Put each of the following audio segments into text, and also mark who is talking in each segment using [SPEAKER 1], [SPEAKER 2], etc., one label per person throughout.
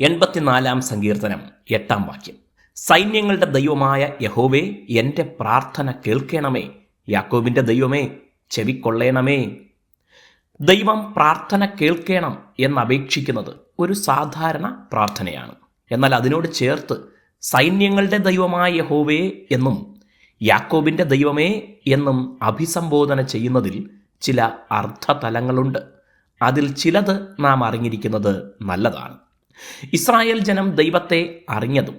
[SPEAKER 1] എൺപത്തിനാലാം സങ്കീർത്തനം എട്ടാം വാക്യം. സൈന്യങ്ങളുടെ ദൈവമായ യഹോവേ എന്റെ പ്രാർത്ഥന കേൾക്കണമേ. യാക്കോബിന്റെ ദൈവമേ ചെവിക്കൊള്ളേണമേ. ദൈവം പ്രാർത്ഥന കേൾക്കണം എന്നപേക്ഷിക്കുന്നത് ഒരു സാധാരണ പ്രാർത്ഥനയാണ്. എന്നാൽ അതിനോട് ചേർത്ത് സൈന്യങ്ങളുടെ ദൈവമായ യഹോവേ എന്നും യാക്കോബിന്റെ ദൈവമേ എന്നും അഭിസംബോധന ചെയ്യുന്നതിൽ ചില അർത്ഥതലങ്ങളുണ്ട്. അതിൽ ചിലത് നാം അറിഞ്ഞിരിക്കുന്നത് നല്ലതാണ്. ഇസ്രായേൽ ജനം ദൈവത്തെ അറിഞ്ഞതും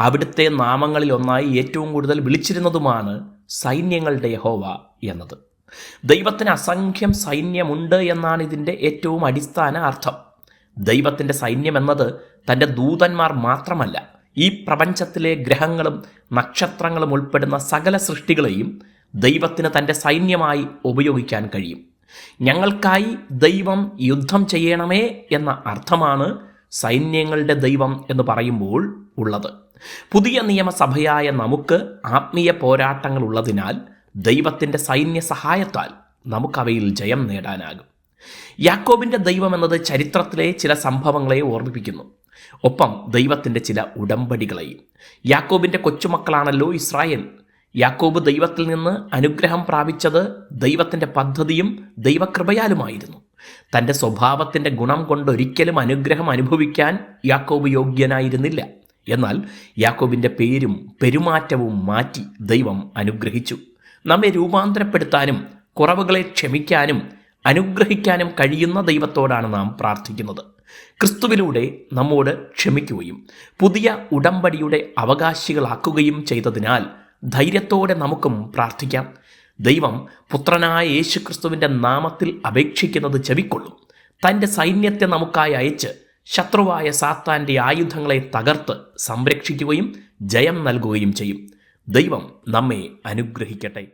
[SPEAKER 1] അവിടുത്തെ നാമങ്ങളിൽ ഒന്നായി ഏറ്റവും കൂടുതൽ വിളിച്ചിരുന്നതുമാണ് സൈന്യങ്ങളുടെ യഹോവ എന്നത്. ദൈവത്തിന് അസംഖ്യം സൈന്യമുണ്ട് എന്നാണ് ഇതിന്റെ ഏറ്റവും അടിസ്ഥാന അർത്ഥം. ദൈവത്തിന്റെ സൈന്യം എന്നത് തന്റെ ദൂതന്മാർ മാത്രമല്ല ഈ പ്രപഞ്ചത്തിലെ ഗ്രഹങ്ങളും നക്ഷത്രങ്ങളും ഉൾപ്പെടുന്ന സകല സൃഷ്ടികളെയും ദൈവത്തിന് തന്റെ സൈന്യമായി ഉപയോഗിക്കാൻ കഴിയും. ഞങ്ങൾക്കായി ദൈവം യുദ്ധം ചെയ്യണമേ എന്ന അർത്ഥമാണ് സൈന്യങ്ങളുടെ ദൈവം എന്ന് പറയുമ്പോൾ ഉള്ളത്. പുതിയ നിയമസഭയായ നമുക്ക് ആത്മീയ പോരാട്ടങ്ങൾ ഉള്ളതിനാൽ ദൈവത്തിന്റെ സൈന്യ സഹായത്താൽ നമുക്കവയിൽ ജയം നേടാനാകും. യാക്കോബിന്റെ ദൈവം എന്നത് ചരിത്രത്തിലെ ചില സംഭവങ്ങളെ ഓർമ്മിപ്പിക്കുന്നു. ഒപ്പം ദൈവത്തിന്റെ ചില ഉടമ്പടികളെയും. യാക്കോബിന്റെ കൊച്ചുമക്കളാണല്ലോ ഇസ്രായേൽ. യാക്കോബ് ദൈവത്തിൽ നിന്ന് അനുഗ്രഹം പ്രാപിച്ചത് ദൈവത്തിന്റെ പദ്ധതിയും ദൈവകൃപയാലുമായിരുന്നു. തന്റെ സ്വഭാവത്തിന്റെ ഗുണം കൊണ്ടൊരിക്കലും അനുഗ്രഹം അനുഭവിക്കാൻ യാക്കോബ് യോഗ്യനായിരുന്നില്ല. എന്നാൽ യാക്കോബിന്റെ പേരും പെരുമാറ്റവും മാറ്റി ദൈവം അനുഗ്രഹിച്ചു. നമ്മെ രൂപാന്തരപ്പെടുത്താനും കുറവുകളെ ക്ഷമിക്കാനും അനുഗ്രഹിക്കാനും കഴിയുന്ന ദൈവത്തോടാണ് നാം പ്രാർത്ഥിക്കുന്നത്. ക്രിസ്തുവിലൂടെ നമ്മോട് ക്ഷമിക്കുകയും പുതിയ ഉടമ്പടിയുടെ അവകാശികളാക്കുകയും ചെയ്തതിനാൽ ധൈര്യത്തോടെ നമുക്കും പ്രാർത്ഥിക്കാം. ദൈവം പുത്രനായ യേശുക്രിസ്തുവിന്റെ നാമത്തിൽ അപേക്ഷിക്കുന്നത് ചെവിക്കൊള്ളും. തന്റെ സൈന്യത്തെ നമുക്കായി അയച്ച് ശത്രുവായ സാത്താന്റെ ആയുധങ്ങളെ തകർത്ത് സംരക്ഷിക്കുകയും ജയം നൽകുകയും ചെയ്യും. ദൈവം നമ്മെ അനുഗ്രഹിക്കട്ടെ.